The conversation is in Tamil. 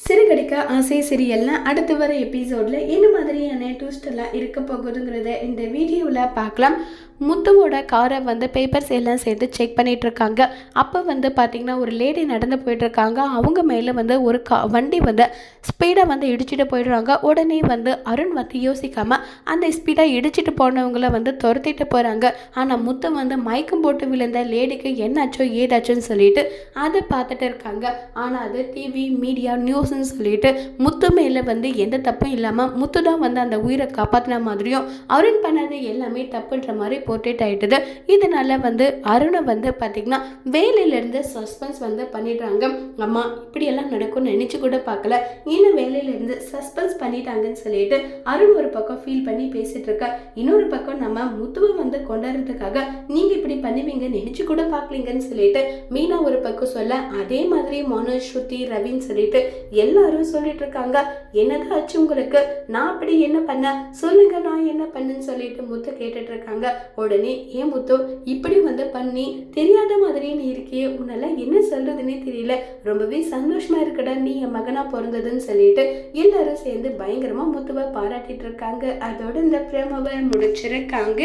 சிறுகடிக்க ஆசை சிறியெல்லாம் அடுத்து வர எபிசோடில் என்ன மாதிரியான டூஸ்டெல்லாம் இருக்க போகுதுங்கிறத இந்த வீடியோவில் பார்க்கலாம். முத்துவோட காரை வந்து பேப்பர்ஸ் எல்லாம் சேர்த்து செக் பண்ணிகிட்ருக்காங்க அப்போ வந்து பார்த்திங்கன்னா ஒரு லேடி நடந்து போயிட்டுருக்காங்க அவங்க மேலே வந்து ஒரு கா வண்டி வந்து ஸ்பீடாக வந்து இடிச்சிட்டு போயிடுறாங்க. உடனே வந்து அருண் வந்து யோசிக்காமல் அந்த ஸ்பீடாக இடிச்சிட்டு போனவங்கள வந்து துரத்திட்டு போகிறாங்க ஆனால் முத்து வந்து மயக்கம் போட்டு விழுந்த லேடிக்கு என்னாச்சோ ஏதாச்சோன்னு சொல்லிட்டு அதை பார்த்துட்டு இருக்காங்க. ஆனால் அது டிவி மீடியா நியூஸ் நியூஸ்ன்னு சொல்லிட்டு முத்து மேலே வந்து எந்த தப்பும் இல்லாமல் முத்து தான் வந்து அந்த உயிரை காப்பாற்றின மாதிரியும் அருண் பண்ணது எல்லாமே தப்புன்ற மாதிரி போர்ட்ரேட் ஆயிட்டுது. இதனால வந்து அருணை வந்து பார்த்திங்கன்னா வேலையிலேருந்து சஸ்பென்ஸ் வந்து பண்ணிடுறாங்க. அம்மா இப்படியெல்லாம் நடக்கும்னு நினச்சி கூட பார்க்கல. இன்னும் வேலையிலேருந்து சஸ்பென்ஸ் பண்ணிட்டாங்கன்னு சொல்லிட்டு அருண் ஒரு பக்கம் ஃபீல் பண்ணி பேசிட்டு இருக்க. இன்னொரு பக்கம் நம்ம முத்துவை வந்து கொண்டாடுறதுக்காக நீங்கள் இப்படி பண்ணுவீங்க நினச்சி கூட பார்க்கலீங்கன்னு சொல்லிட்டு மீனா ஒரு பக்கம் சொல்ல அதே மாதிரி மனோஜ் ஸ்ருதி ரவின்னு சொல்லிட்டு எல்லாரும் சொல்லிட்டு இருக்காங்க என்னதான் ஆச்சு உங்களுக்கு? நான் அப்படி என்ன பண்ண? சொல்லுங்க நான் என்ன பண்ணுன்னு சொல்லிட்டு முத்து கேட்டுட்டு இருக்காங்க உடனே ஏன் முத்து இப்படி வந்து பண்ணி? தெரியாத மாதிரி நீ இருக்கியே. உன்னால என்ன சொல்றதுன்னே தெரியல. ரொம்பவே சந்தோஷமா இருக்கடா நீ என் மகனா பிறந்ததுன்னு சொல்லிட்டு எல்லாரும் சேர்ந்து பயங்கரமா முத்துவை பாராட்டிட்டு இருக்காங்க அதோட இந்த பிரேமாவை முடிச்சிருக்காங்க.